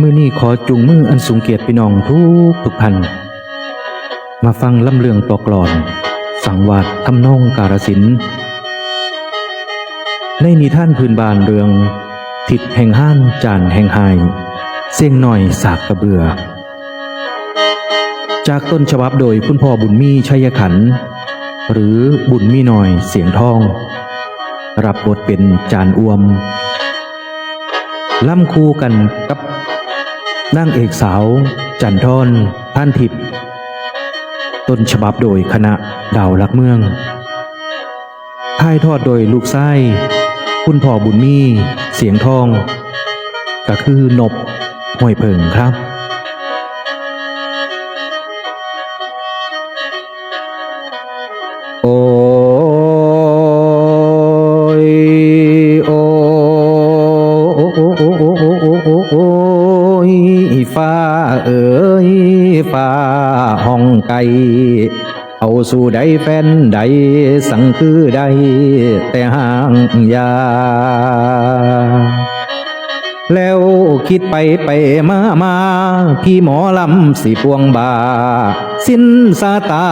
มือนี้ขอจุงมืออันสูงเกียรติพี่น้องทุกทุกท่านมาฟังลำเลืองตอกลอน สังวาดทำนองการสิน ในนิท่านพื้นบานเรือง ทิศแห่งห้านจานแห่งไฮเสียงหน่อยสากกระเบือ จากต้นฉบับโดยคุณพ่อบุญมีชัยขัน หรือบุญมีหน่อยเสียงทอง รับบทเป็นจานอวมล่ำคู่กันกับ นางเอกสาว จันทอนท่านทิพย์ต้นฉบับโดยคณะดาวลักเมืองถ่ายทอดโดยลูกไส้ คุณพ่อบุญมี เสียงทอง ก็คือนบห้วยเพิงครับโอ้ ฟ้าเอ๋ยฟ้าห้องไก่เอาสู่ใดแฟนใดสังคือใดแต่ห่างยา แล้วคิดไปไปมามาพี่หมอลำสีพวงบา สิ้นสาตา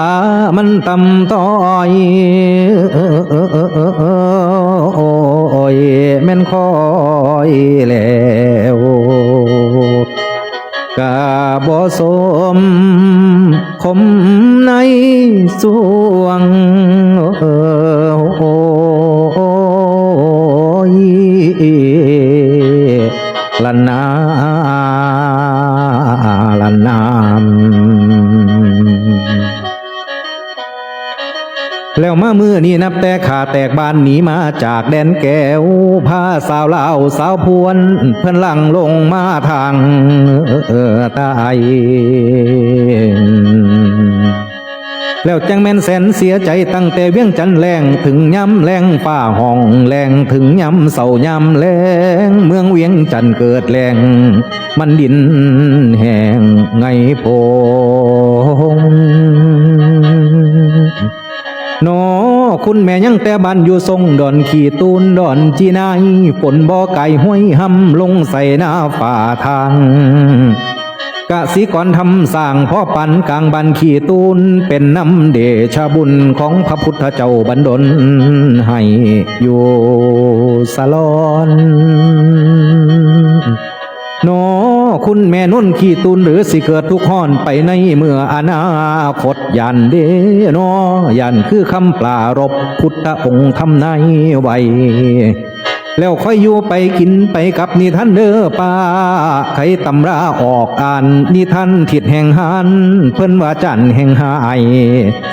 มันตำต้อยเออเออเออเออเออโอ้ยแม่นคอ บ่สมคมในสวงเออโอ้ยลันนา แล้วมามือนี่นับแต่ขาแตกบานหนีมาจากแดนแก้วพาสาวลาวสาวพวน เพื่อนลังลงมาทางตายแล้วจังแม่นแสนเสียใจตั้งแต่เวียงจันแรงถึงย้ำแรงฝ้าห้องแรงถึงย้ำเสาย้ำแรงเมืองเวียงจันเกิดแรงมันดินแห้งไงโพ นอคุณแม่ยังแต่บ้านอยู่ทรงดอนขี่ตูนดอนจีนายฝนบ่อไก่ห้วยหำลงใส่หน้าฝ่าทางกะสิกรทำสร้างพ่อปันกลางบันขี่ตูนเป็นน้ำเดชบุญของพระพุทธเจ้าบันดลให้อยู่สลอนนอ คุณแม่นุ่นขี่ตูนหรือสิเกิดทุกข้อนไปในเมื่ออนาคตยันเดนอยันคือคำปลารบพุทธองค์ทำในายไว้แล้วค่อยอยู่ไปกินไปกับนิท่านเด้อป้าใครตำราออกอ่านนิท่านทิดแห่งหันเพิ่นว่าจันแห่งหาย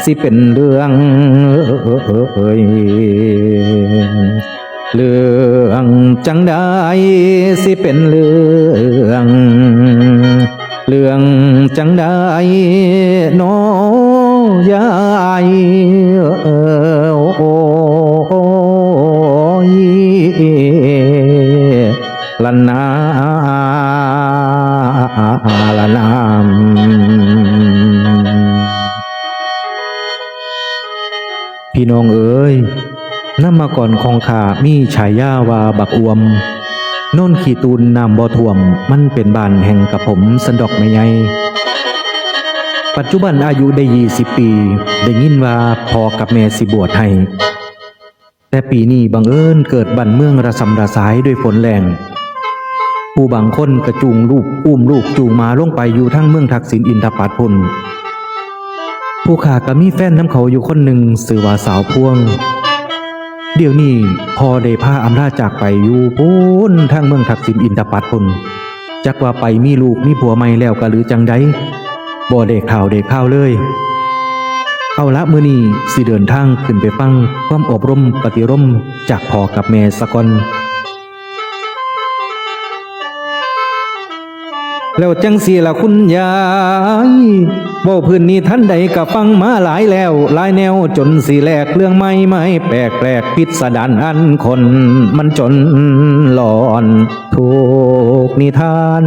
สิเป็นเรื่องเอ้ย เรื่องจังได้สิเป็นเรื่อง เรื่องจังได้นอยายเออโอยละนาละนามพี่น้องเอ๋ย น้ำมาก่อนของขามีฉายาวาบักอวม โน่นขีตูนน้ำบ่ท่วม มันเป็นบ้านแห่งกับผมสันดอกไม่ใหญ่ปัจจุบันอายุได้ยี่สิบปี ได้ยินว่าพอกับแม่สิบวชให้ แต่ปีนี้บังเอิญเกิดบันเมืองระสำระสายด้วยฝนแรงผู้บางคนกระจูงลูกอุ้มลูกจูงมาลงไปอยู่ทั้งเมืองทักษิณอินทปัตพุนผู้ขาก็มีแฟนน้ำเขาอยู่คนหนึ่งสื่อว่าสาวพวง เดี๋ยวนี้พอได้พาอำนาจจากไปอยู่พูนทางเมืองทักษิณอินทปัตพุนจักว่าไปมีลูกมีผัวใหม่แล้วกะหรือจังไดบ่เด็กข่าวเด้ข่าวเลย เอาละมือนี้สิเดินทางขึ้นไปฟังความอบรมปฏิรมจากพ่อกับแม่สะกอน แล้วจังสีละคุณยายเว่าพื้นนี้ท่านใดก็ฟังมาหลายแล้ว หลายแนวจนสีแหลกเรื่องไม่ไม่แปลกแปลกพิสดารอันคนมันจนหลอนถูกนิทาน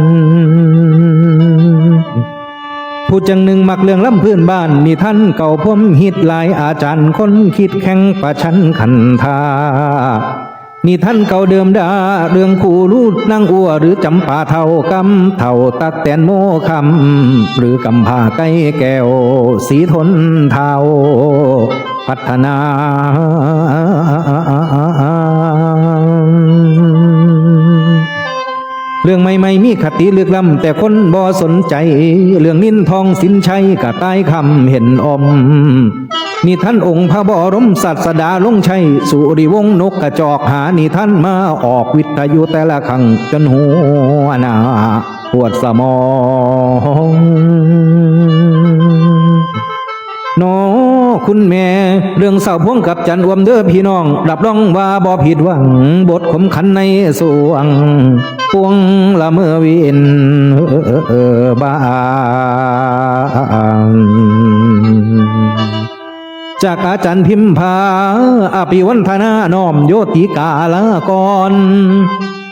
ผู้จังหนึ่งมักเรื่องล่ำพื้นบ้านนี่ท่านเก่าพมฮิตลายอาจารย์คนคิดแข่งประชันขันธา นี่ท่านเก่าเดิมดาเรื่องคู่รูดนางอัวหรือจำปาเท่ากำเท่าตักแตนโมคำหรือกำผาไก่แก้ว สีทนเทาพัฒนา เรื่องใหม่ๆมีคติเลือกล้ำแต่คนบ่สนใจ เรื่องนินทองสินชัยกะตายคำเห็นอมนี่ท่านองค์พระบรมศาสดาลงชัย สุริวงศ์นกกระจอกหานี่ท่านมาออกวิทยุแต่ละครั้งจนหัวหนาปวดสมองโน คุณแม่ เรื่องสาวพวงกับจันอวมเด้อพี่น้องรับรองว่าบ่ผิดหวัง บทขมขันในสวงพวงละเมื่อวินเออบางจากอาจารย์พิมพาอภิวันธนาน้อมโยติกาลากร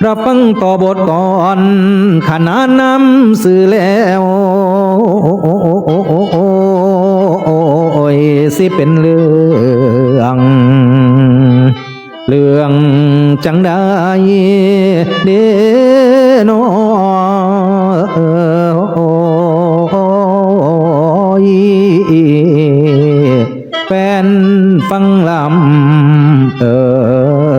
รับฟังต่อบทก่อนขนานนำสื่อแล้วโอ้ย สิเป็นเรื่อง เรื่องจังได้เด้นอยแฟนฟังลำเออ